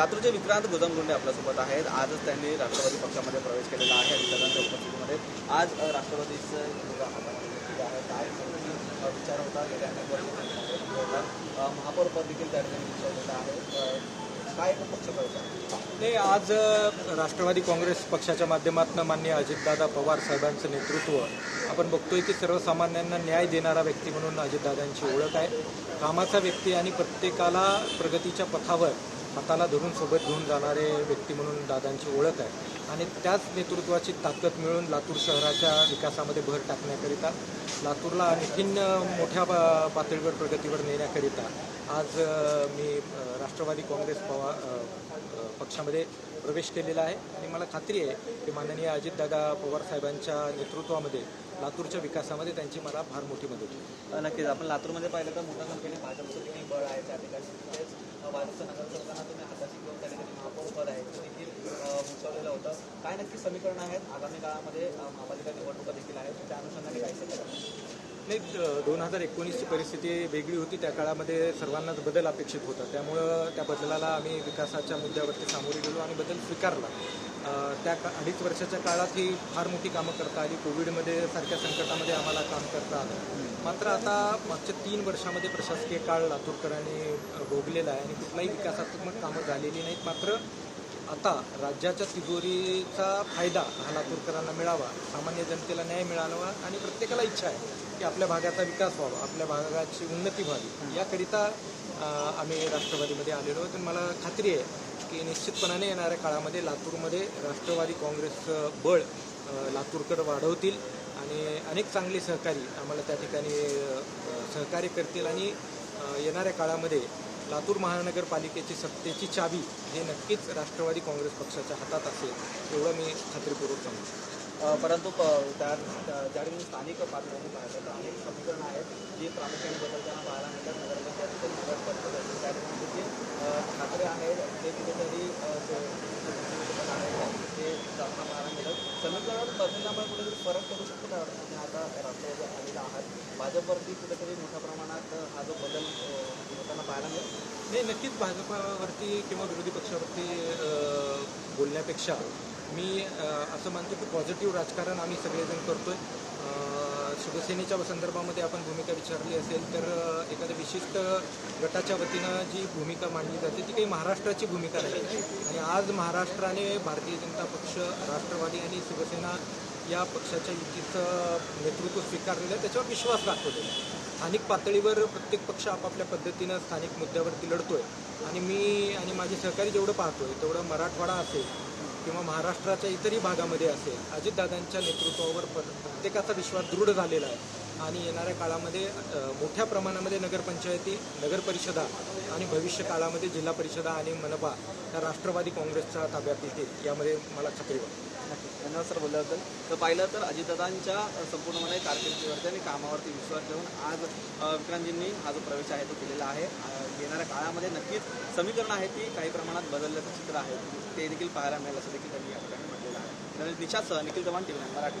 लातूरचे विक्रांत गोजमगुंडे आपल्यासोबत आहेत. आजच त्यांनी राष्ट्रवादी पक्षामध्ये प्रवेश केलेला आहे आणि उपस्थितीमध्ये आज राष्ट्रवादीचं काय विचार होता गेल्या अनेक होता महापौर देखील त्या ठिकाणी विचारलेलं आहे. काय पक्ष नाही आज राष्ट्रवादी काँग्रेस पक्षाच्या माध्यमातून मान्य अजितदादा पवार साहेबांचं नेतृत्व आपण बघतोय की सर्वसामान्यांना न्याय देणारा व्यक्ती म्हणून अजितदादांची ओळख आहे. कामाचा व्यक्ती आणि प्रत्येकाला प्रगतीच्या पथावर हाताला धरून सोबत घेऊन जाणारे व्यक्ती म्हणून दादांची ओळख आहे. आणि त्याच नेतृत्वाची ताकद मिळून लातूर शहराच्या विकासामध्ये भर टाकण्याकरिता लातूरला आणखीन मोठ्या पा- पातळीवर प्रगतीवर नेण्याकरिता आज मी राष्ट्रवादी काँग्रेस पवार पक्षामध्ये प्रवेश केलेला आहे. आणि मला खात्री आहे की माननीय अजितदादा पवार साहेबांच्या नेतृत्वामध्ये लातूरच्या विकासामध्ये त्यांची मला फार मोठी मदत होईल. नक्कीच. आपण लातूरमध्ये पाहिलं तर मोठ्या संख्येने भाजपचं देखील बळ आहे त्या ठिकाणी तसेच नगरसेवकांना तुम्ही हाताशी घेऊन त्या ठिकाणी महापौर पद आहे. ते देखील उचललेलं होतं. काय नक्की समीकरण आहेत? आगामी काळामध्ये महापालिका निवडणुका देखील आहेत. त्या अनुषंगाने काय समीकरण नाही दोन हजार एकोणीसची परिस्थिती वेगळी होती त्या काळामध्ये सर्वांनाच बदल अपेक्षित होता. त्यामुळं त्या बदलाला आम्ही विकासाच्या मुद्द्यावरती सामोरे गेलो आणि बदल स्वीकारला. त्या का अडीच वर्षाच्या काळात ही फार मोठी कामं करता आली. कोविडमध्ये सारख्या संकटामध्ये आम्हाला काम करता आलं. मात्र आता मागच्या तीन वर्षामध्ये प्रशासकीय काळ लातूरकरांनी भोगलेला आहे आणि कुठलाही विकासात्मक कामं झालेली नाहीत. मात्र आता राज्याच्या तिजोरीचा फायदा हा लातूरकरांना मिळावा सामान्य जनतेला न्याय मिळावा आणि प्रत्येकाला इच्छा आहे की आपल्या भागाचा विकास व्हावा आपल्या भागाची उन्नती व्हावी. याकरिता आम्ही राष्ट्रवादीमध्ये आलेलो आहोत आणि मला खात्री आहे की निश्चितपणाने येणाऱ्या काळामध्ये लातूरमध्ये राष्ट्रवादी काँग्रेसचं बळ लातूरकर वाढवतील आणि अनेक चांगले सहकारी आम्हाला त्या ठिकाणी सहकार्य करतील आणि येणाऱ्या काळामध्ये लातूर महानगरपालिकेची सत्तेची चावी हे नक्कीच राष्ट्रवादी काँग्रेस पक्षाच्या हातात असेल एवढं मी खात्रीपूर्वक सांगतो परंतु प- त्या त्या- स्थानिक पातळीवर पाहिलं तर अनेक समीकरणं आहेत जी प्रामुख्याने बदलताना पाहायला मिळतात नगरपंचायत नगर परिषद असेल त्या ठिकाणी देखील ठाकरे आहेत ते कुठेतरी ते- ते जाताना पाहायला मिळतात समीकरण बदलल्यामुळे कुठेतरी फरक करू शकतो का आता राष्ट्रवादी आलेला आहात. भाजपवरती कुठेतरी मोठ्या प्रमाणात हा जो बदल अ, पाहायला मिळेल. नाही नक्कीच भाजपावरती किंवा विरोधी पक्षावरती बोलण्यापेक्षा मी असं मानतो की पॉझिटिव्ह राजकारण आम्ही सगळेजण करतोय. आहे शिवसेनेच्या संदर्भामध्ये आपण भूमिका विचारली असेल तर एखाद्या विशिष्ट गटाच्या वतीनं जी भूमिका मांडली जाते ती काही महाराष्ट्राची भूमिका नाही. आणि आज महाराष्ट्राने भारतीय जनता पक्ष राष्ट्रवादी आणि शिवसेना या पक्षाच्या युतीचं नेतृत्व स्वीकारलेलं आहे त्याच्यावर विश्वास दाखवलेला आहे. स्थानिक पातळीवर प्रत्येक पक्ष आपापल्या पद्धतीनं स्थानिक मुद्द्यावरती लढतोय. आणि मी आणि माझे सहकारी जेवढं पाहतोय तेवढं मराठवाडा असेल किंवा महाराष्ट्राच्या इतरही भागामध्ये असेल अजितदादांच्या नेतृत्वावर प- प्रत्येकाचा विश्वास दृढ झालेला आहे. आणि येणाऱ्या काळामध्ये मोठ्या प्रमाणामध्ये नगरपंचायती नगरपरिषदा आणि भविष्य काळामध्ये जिल्हा परिषदा आणि मनपा या राष्ट्रवादी काँग्रेसच्या ताब्यात येतील यामध्ये मला खात्री वाटते. धन्यवाद सर बोलल्याबद्दल. तर पाहिलं तर अजितदादांच्या संपूर्णपणे कारकिर्दीवरती आणि कामावरती विश्वास ठेवून आज विक्रांतजींनी हा जो प्रवेश आहे तो केलेला आहे. येणाऱ्या काळामध्ये नक्कीच समीकरण आहे ती काही प्रमाणात बदलल्याचं चित्र आहे. ते देखील पाहायला मिळेल असं देखील त्यांनी या ठिकाणी म्हटलेलं आहे. तर निशाद निखिल चव्हाण टी व्ही मराठी.